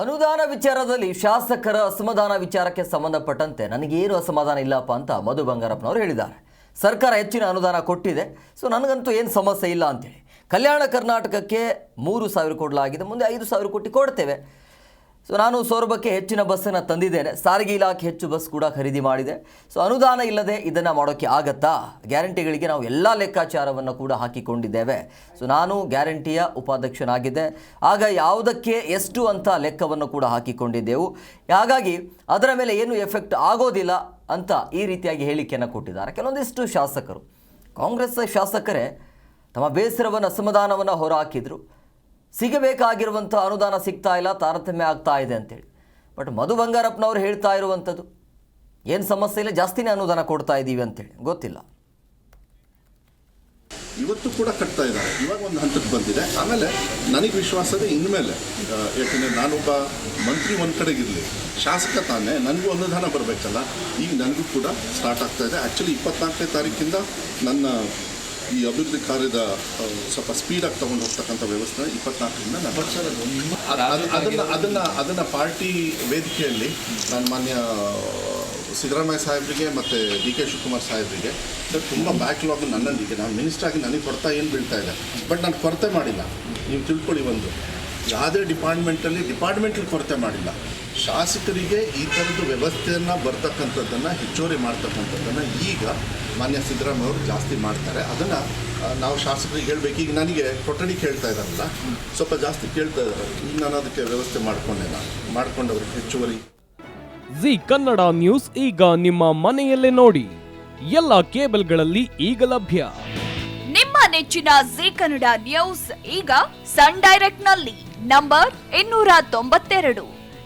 ಅನುದಾನ ವಿಚಾರದಲ್ಲಿ ಶಾಸಕರ ಅಸಮಾಧಾನ ವಿಚಾರಕ್ಕೆ ಸಂಬಂಧಪಟ್ಟಂತೆ ನನಗೇನು ಅಸಮಾಧಾನ ಇಲ್ಲಪ್ಪ ಅಂತ ಮಧು ಬಂಗಾರಪ್ಪನವರು ಹೇಳಿದ್ದಾರೆ. ಸರ್ಕಾರ ಹೆಚ್ಚಿನ ಅನುದಾನ ಕೊಟ್ಟಿದೆ, ಸೊ ನನಗಂತೂ ಏನು ಸಮಸ್ಯೆ ಇಲ್ಲ ಅಂತೇಳಿ. ಕಲ್ಯಾಣ ಕರ್ನಾಟಕಕ್ಕೆ ಮೂರು ಸಾವಿರ ಕೊಡಲಾಗಿದೆ ಮುಂದೆ ಐದು ಸಾವಿರ ಕೋಟಿ ಕೊಡ್ತೇವೆ. ಸೊ ನಾನು ಸೌರಭಕ್ಕೆ ಹೆಚ್ಚಿನ ಬಸ್ಸನ್ನು ತಂದಿದ್ದೇನೆ. ಸಾರಿಗೆ ಇಲಾಖೆ ಹೆಚ್ಚು ಬಸ್ ಕೂಡ ಖರೀದಿ ಮಾಡಿದೆ. ಸೊ ಅನುದಾನ ಇಲ್ಲದೆ ಇದನ್ನು ಮಾಡೋಕ್ಕೆ ಆಗತ್ತಾ? ಗ್ಯಾರಂಟಿಗಳಿಗೆ ನಾವು ಎಲ್ಲ ಲೆಕ್ಕಾಚಾರವನ್ನು ಕೂಡ ಹಾಕಿಕೊಂಡಿದ್ದೇವೆ. ಸೊ ನಾನು ಗ್ಯಾರಂಟಿಯ ಉಪಾಧ್ಯಕ್ಷನಾಗಿದ್ದೆ. ಆಗ ಯಾವುದಕ್ಕೆ ಎಷ್ಟು ಅಂತ ಲೆಕ್ಕವನ್ನು ಕೂಡ ಹಾಕಿಕೊಂಡಿದ್ದೆವು. ಹಾಗಾಗಿ ಅದರ ಮೇಲೆ ಏನು ಎಫೆಕ್ಟ್ ಆಗೋದಿಲ್ಲ ಅಂತ ಈ ರೀತಿಯಾಗಿ ಹೇಳಿಕೆಯನ್ನು ಕೊಟ್ಟಿದ್ದಾರೆ. ಕೆಲವೊಂದಿಷ್ಟು ಶಾಸಕರು. ಕಾಂಗ್ರೆಸ್ ಶಾಸಕರೇ ತಮ್ಮ ಬೇಸರವನ್ನು, ಅಸಮಾಧಾನವನ್ನು ಹೊರಹಾಕಿದರು. ಸಿಗಬೇಕಾಗಿರುವಂಥ ಅನುದಾನ ಸಿಗ್ತಾ ಇಲ್ಲ, ತಾರತಮ್ಯ ಆಗ್ತಾ ಇದೆ ಅಂತೇಳಿ. ಬಟ್ ಮಧು ಬಂಗಾರಪ್ಪನವ್ರು ಹೇಳ್ತಾ ಇರುವಂಥದ್ದು, ಏನು ಸಮಸ್ಯೆ ಇಲ್ಲ, ಜಾಸ್ತಿನೇ ಅನುದಾನ ಕೊಡ್ತಾ ಇದ್ದೀವಿ ಅಂತೇಳಿ. ಗೊತ್ತಿಲ್ಲ. ಇವತ್ತು ಕೂಡ ಕಟ್ತಾ ಇದ್ದಾರೆ. ಇವಾಗ ಒಂದು ಹಂತಕ್ಕೆ ಬಂದಿದೆ. ಆಮೇಲೆ ನನಗೆ ವಿಶ್ವಾಸ ಇದೆ, ಇನ್ಮೇಲೆ ಯಾಕಂದರೆ ನಾನೊಬ್ಬ ಮಂತ್ರಿ ಒಂದು ಕಡೆಗಿರಲಿ, ಶಾಸಕ ತಾನೇ, ನನಗೂ ಅನುದಾನ ಬರಬೇಕಲ್ಲ. ಈಗ ನನಗೂ ಕೂಡ ಸ್ಟಾರ್ಟ್ ಆಗ್ತಾ ಇದೆ. ಆ್ಯಕ್ಚುಲಿ ಇಪ್ಪತ್ನಾಲ್ಕನೇ ತಾರೀಕಿಂದ ನನ್ನ ಈ ಅಭಿವೃದ್ಧಿ ಕಾರ್ಯದ ಸ್ವಲ್ಪ ಸ್ವಲ್ಪ ಸ್ಪೀಡಾಗಿ ತಗೊಂಡು ಹೋಗ್ತಕ್ಕಂಥ ವ್ಯವಸ್ಥೆ ಇಪ್ಪತ್ನಾಲ್ಕರಿಂದ ನಾನು ಅದನ್ನು ಅದನ್ನು ಅದನ್ನು ಪಾರ್ಟಿ ವೇದಿಕೆಯಲ್ಲಿ ನಾನು ಮಾನ್ಯ ಸಿದ್ದರಾಮಯ್ಯ ಸಾಹೇಬರಿಗೆ ಮತ್ತು ಡಿ ಕೆ ಶಿವಕುಮಾರ್ ಸಾಹೇಬರಿಗೆ ಸರ್ ತುಂಬ ಬ್ಯಾಕ್ಲಾಗ್ ನನ್ನಲ್ಲಿಗೆ ನಾನು ಮಿನಿಸ್ಟರ್ ಆಗಿ ನನಗೆ ಕೊಡ್ತಾ ಏನು ಬೀಳ್ತಾ ಇದೆ? ಬಟ್ ನಾನು ಕೊರತೆ ಮಾಡಿಲ್ಲ. ನೀವು ತಿಳ್ಕೊಳ್ಳಿ ಒಂದು. ಯಾವುದೇ ಡಿಪಾರ್ಟ್ಮೆಂಟಲ್ಲಿ ಡಿಪಾರ್ಟ್ಮೆಂಟಲ್ಲಿ ಕೊರತೆ ಮಾಡಿಲ್ಲ. ಶಾಸಕರಿಗೆ ಈ ಥರದ್ದು ವ್ಯವಸ್ಥೆಯನ್ನು ಬರ್ತಕ್ಕಂಥದ್ದನ್ನು ಹೆಚ್ಚುವರಿ ಮಾಡ್ತಕ್ಕಂಥದ್ದನ್ನು ಈಗ ಮಾನ್ಯ ಸಿದ್ದರಾಮಯ್ಯ ಅವರು ಜಾಸ್ತಿ ಮಾಡ್ತಾರೆ. ಅದನ್ನು ನಾವು ಶಾಸಕರಿಗೆ ಹೇಳ್ಬೇಕು. ಈಗ ನನಗೆ ಕೊಠಡಿ ಕೇಳ್ತಾ ಇದ್ದಾರಲ್ಲ ಸ್ವಲ್ಪ ಜಾಸ್ತಿ ಕೇಳ್ತಾ ಇದ್ದಾರೆ. ಈಗ ನಾನು ಅದಕ್ಕೆ ವ್ಯವಸ್ಥೆ ಮಾಡಿಕೊಂಡೆ ನಾನು. ಮಾಡಿಕೊಂಡವ್ರಿಗೆ ಹೆಚ್ಚುವರಿ. ಜಿ ಕನ್ನಡ ನ್ಯೂಸ್ ಈಗ ನಿಮ್ಮ ಮನೆಯಲ್ಲೇ ನೋಡಿ. ಎಲ್ಲ ಕೇಬಲ್ಗಳಲ್ಲಿ ಈಗ ಲಭ್ಯ. ನಿಮ್ಮ ನೆಚ್ಚಿನ ಜಿ ಕನ್ನಡ ನ್ಯೂಸ್ ಈಗ ಸನ್ ಡೈರೆಕ್ಟ್ನಲ್ಲಿ. ನಂಬರ್ ಇನ್ನೂರ ತೊಂಬತ್ತೆರಡು.